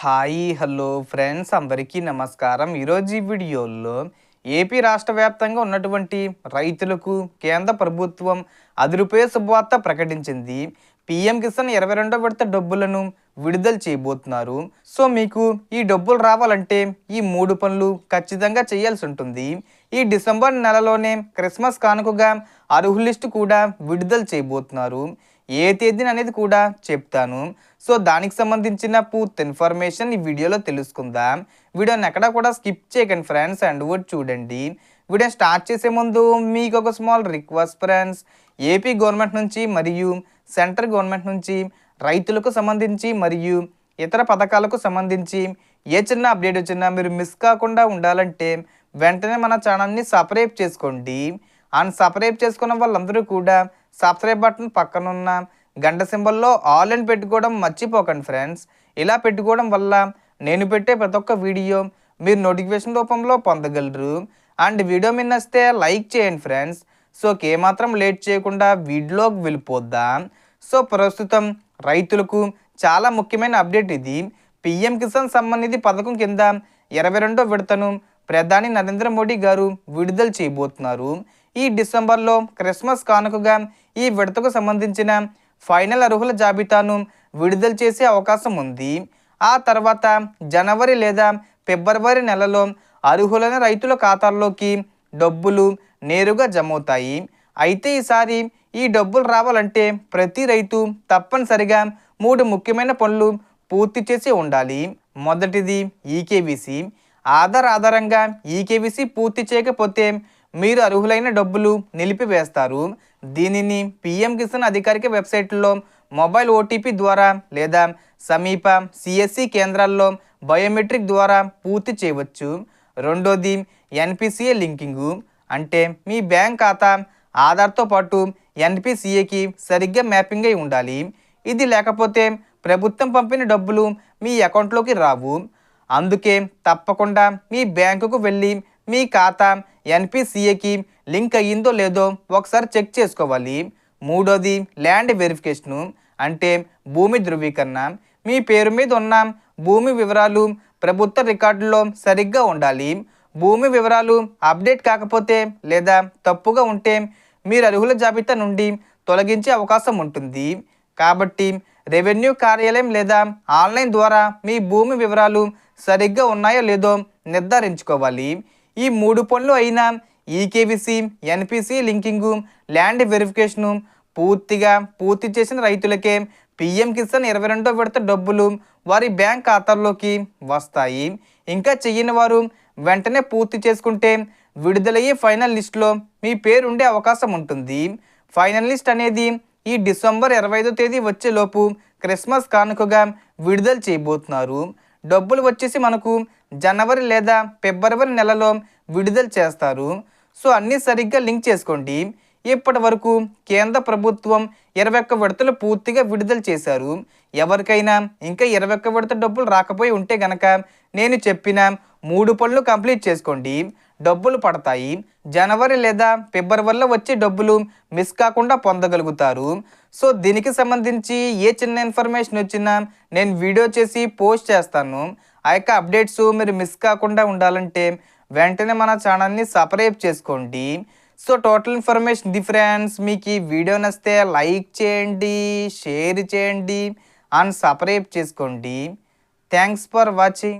Hi hello friends అందరికీ నమస్కారం. ఈరోజు ఈ వీడియోలో ఏపీ రాష్ట్ర వ్యాప్తంగా ఉన్నటువంటి రైతులకు కేంద్ర ప్రభుత్వం అదిరిపోయే శుభవార్త ప్రకటించింది. పిఎం కిసాన్ ఇరవై రెండో విడత డబ్బులను విడుదల చేయబోతున్నారు. సో మీకు ఈ డబ్బులు రావాలంటే ఈ మూడు పనులు ఖచ్చితంగా చేయాల్సి ఉంటుంది. ఈ డిసెంబర్ నెలలోనే క్రిస్మస్ కానుకగా అర్హులిస్టు కూడా విడుదల చేయబోతున్నారు. ఏ తేదీని అనేది కూడా చెప్తాను. సో దానికి సంబంధించిన పూర్తి ఇన్ఫర్మేషన్ ఈ వీడియోలో తెలుసుకుందాం. వీడియోని ఎక్కడ కూడా స్కిప్ చేయకండి ఫ్రెండ్స్ అండ్ వర్డ్ చూడండి. వీడియో స్టార్ట్ చేసే ముందు మీకు ఒక small request friends. AP government నుంచి మరియు సెంట్రల్ గవర్నమెంట్ నుంచి రైతులకు సంబంధించి మరియు ఇతర పథకాలకు సంబంధించి ఏ చిన్న అప్డేట్ వచ్చినా మీరు మిస్ కాకుండా ఉండాలంటే వెంటనే మన ఛానల్ని సపరేట్ చేసుకోండి. అండ్ సపరేట్ చేసుకున్న వాళ్ళందరూ కూడా సబ్స్క్రైబ్ బటన్ పక్కనున్న గంట సింబల్లో ఆల్ అని పెట్టుకోవడం మర్చిపోకండి ఫ్రెండ్స్. ఇలా పెట్టుకోవడం వల్ల నేను పెట్టే ప్రతి ఒక్క వీడియో మీరు నోటిఫికేషన్ రూపంలో పొందగలరు. అండ్ వీడియో మీద నచ్చితే లైక్ చేయండి ఫ్రెండ్స్. సో ఏమాత్రం లేట్ చేయకుండా వీడియోకి వెళ్ళిపోద్దాం. సో ప్రస్తుతం రైతులకు చాలా ముఖ్యమైన అప్డేట్ ఇది. పిఎం కిసాన్ సమ్మాన్ నిధి పథకం కింద ఇరవై రెండో విడతను ప్రధాని నరేంద్ర మోడీ గారు విడుదల చేయబోతున్నారు. ఈ డిసెంబర్లో క్రిస్మస్ కానుకగా ఈ విడతకు సంబంధించిన ఫైనల్ అర్హుల జాబితాను విడుదల చేసే అవకాశం ఉంది. ఆ తర్వాత జనవరి లేదా ఫిబ్రవరి నెలలో అర్హులైన రైతుల ఖాతాల్లోకి డబ్బులు నేరుగా జమవుతాయి. అయితే ఈసారి ఈ డబ్బులు రావాలంటే ప్రతి రైతు తప్పనిసరిగా మూడు ముఖ్యమైన పనులు పూర్తి చేసి ఉండాలి. మొదటిది ఈకేబీసీ ఆధార్ ఆధారంగా ఈకేబీసీ పూర్తి చేయకపోతే మీరు అర్హులైన డబ్బులు నిలిపివేస్తారు. దీనిని పిఎం కిసాన్ అధికారిక వెబ్సైట్లో మొబైల్ ఓటీపీ ద్వారా లేదా సమీప సిఎస్సి కేంద్రాల్లో బయోమెట్రిక్ ద్వారా పూర్తి చేయవచ్చు. రెండోది ఎన్పిసిఏ లింకింగు. అంటే మీ బ్యాంక్ ఖాతా ఆధార్తో పాటు ఎన్పిసిఏకి సరిగ్గా మ్యాపింగ్ అయి ఉండాలి. ఇది లేకపోతే ప్రభుత్వం పంపిన డబ్బులు మీ అకౌంట్లోకి రావు. అందుకే తప్పకుండా మీ బ్యాంకుకు వెళ్ళి మీ ఖాతా ఎన్పిసిఏకి లింక్ అయ్యిందో లేదో ఒకసారి చెక్ చేసుకోవాలి. మూడోది ల్యాండ్ వెరిఫికేషను అంటే భూమి ధృవీకరణ. మీ పేరు మీద ఉన్న భూమి వివరాలు ప్రభుత్వ రికార్డుల్లో సరిగ్గా ఉండాలి. భూమి వివరాలు అప్డేట్ కాకపోతే లేదా తప్పుగా ఉంటే మీరు అర్హుల జాబితా నుండి తొలగించే అవకాశం ఉంటుంది. కాబట్టి రెవెన్యూ కార్యాలయం లేదా ఆన్లైన్ ద్వారా మీ భూమి వివరాలు సరిగ్గా ఉన్నాయో లేదో నిర్ధారించుకోవాలి. ఈ మూడు పనులు అయినా eKYC NPC linking land verification పూర్తిగా పూర్తి చేసిన రైతులకే పిఎం కిసాన్ ఇరవై రెండో విడత డబ్బులు వారి బ్యాంక్ ఖాతాల్లోకి వస్తాయి. ఇంకా చెయ్యని వారు వెంటనే పూర్తి చేసుకుంటే విడుదలయ్యే ఫైనల్ లిస్ట్లో మీ పేరు ఉండే అవకాశం ఉంటుంది. ఫైనల్ లిస్ట్ అనేది ఈ డిసెంబర్ ఇరవై ఐదో తేదీ వచ్చేలోపు క్రిస్మస్ కానుకగా విడుదల చేయబోతున్నారు. డబ్బులు వచ్చేసి మనకు జనవరి లేదా ఫిబ్రవరి నెలలో విడుదల చేస్తారు. సో అన్నీ సరిగ్గా లింక్ చేసుకోండి. ఇప్పటి వరకు కేంద్ర ప్రభుత్వం ఇరవై ఒక్క విడతలు పూర్తిగా విడుదల చేశారు. ఎవరికైనా ఇంకా ఇరవై ఒక్క విడత డబ్బులు రాకపోయి ఉంటే గనక నేను చెప్పిన మూడు పనులు కంప్లీట్ చేసుకోండి. డబ్బులు పడతాయి. జనవరి లేదా ఫిబ్రవరిలో వచ్చే డబ్బులు మిస్ కాకుండా పొందగలుగుతారు. సో దీనికి సంబంధించి ఏ చిన్న ఇన్ఫర్మేషన్ వచ్చినా నేను వీడియో చేసి పోస్ట్ చేస్తాను. ఆ యొక్క అప్డేట్స్ మీరు మిస్ కాకుండా ఉండాలంటే వెంటనే మన ఛానల్ని సబ్స్క్రైబ్ చేసుకోండి. సో టోటల్ ఇన్ఫర్మేషన్ డిఫరెన్స్ మీకు ఈ వీడియో నచ్చితే లైక్ చేయండి షేర్ చేయండి అండ్ సబ్స్క్రైబ్ చేసుకోండి. Thanks for watching